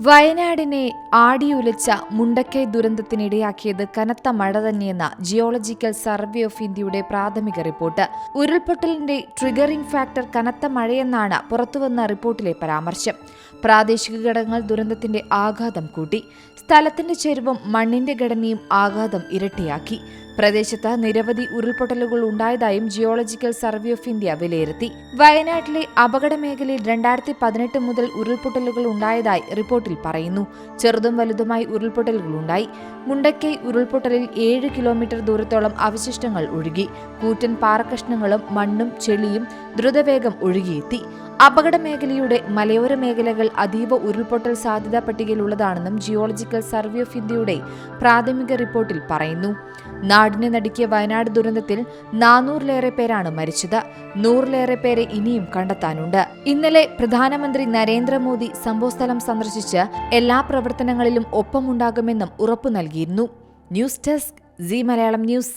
വയനാടിനെ ആടിയുലച്ച മുണ്ടക്കൈ ദുരന്തത്തിനിടയാക്കിയത് കനത്ത മഴ തന്നെയെന്ന ജിയോളജിക്കൽ സർവേ ഓഫ് ഇന്ത്യയുടെ പ്രാഥമിക റിപ്പോർട്ട്. ഉരുൾപൊട്ടലിന്റെ ട്രിഗറിംഗ് ഫാക്ടർ കനത്ത മഴയെന്നാണ് പുറത്തുവന്ന റിപ്പോർട്ടിലെ പരാമർശം. പ്രാദേശിക ഘടകങ്ങൾ ദുരന്തത്തിന്റെ ആഘാതം കൂട്ടി. സ്ഥലത്തിന്റെ ചെരുവും മണ്ണിന്റെ ഘടനയും ആഘാതം ഇരട്ടിയാക്കി. പ്രദേശത്ത് നിരവധി ഉരുൾപൊട്ടലുകൾ ഉണ്ടായതായും ജിയോളജിക്കൽ സർവേ ഓഫ് ഇന്ത്യ വിലയിരുത്തി. വയനാട്ടിലെ അപകട മേഖലയിൽ രണ്ടായിരത്തി പതിനെട്ട് മുതൽ ഉരുൾപൊട്ടലുകൾ ഉണ്ടായതായി റിപ്പോർട്ടിൽ പറയുന്നു. ചെറുതും വലുതുമായി ഉരുൾപൊട്ടലുകൾ ഉണ്ടായി മുണ്ടക്കൈ ഉരുൾപൊട്ടലിൽ ഏഴ് കിലോമീറ്റർ ദൂരത്തോളം അവശിഷ്ടങ്ങൾ ഒഴുകി. കൂറ്റൻ പാറക്കഷ്ണങ്ങളും മണ്ണും ചെളിയും ദ്രുതവേഗം ഒഴുകിയെത്തി. അപകട മേഖലയുടെ മലയോര മേഖലകൾ അതീവ ഉരുൾപൊട്ടൽ സാധ്യതാ പട്ടികയിലുള്ളതാണെന്നും ജിയോളജിക്കൽ സർവേ ഓഫ് ഇന്ത്യയുടെ പ്രാഥമിക റിപ്പോർട്ടിൽ പറയുന്നു. നാടിനെ നടുക്കിയ വയനാട് ദുരന്തത്തിൽ നാനൂറിലേറെ പേരാണ് മരിച്ചത്. നൂറിലേറെ പേരെ ഇനിയും കണ്ടെത്താനുണ്ട്. ഇന്നലെ പ്രധാനമന്ത്രി നരേന്ദ്രമോദി സംഭവസ്ഥലം സന്ദർശിച്ച് എല്ലാ പ്രവർത്തനങ്ങളിലും ഒപ്പമുണ്ടാകുമെന്നും ഉറപ്പു നൽകിയിരുന്നു. News desk C Malayalam news.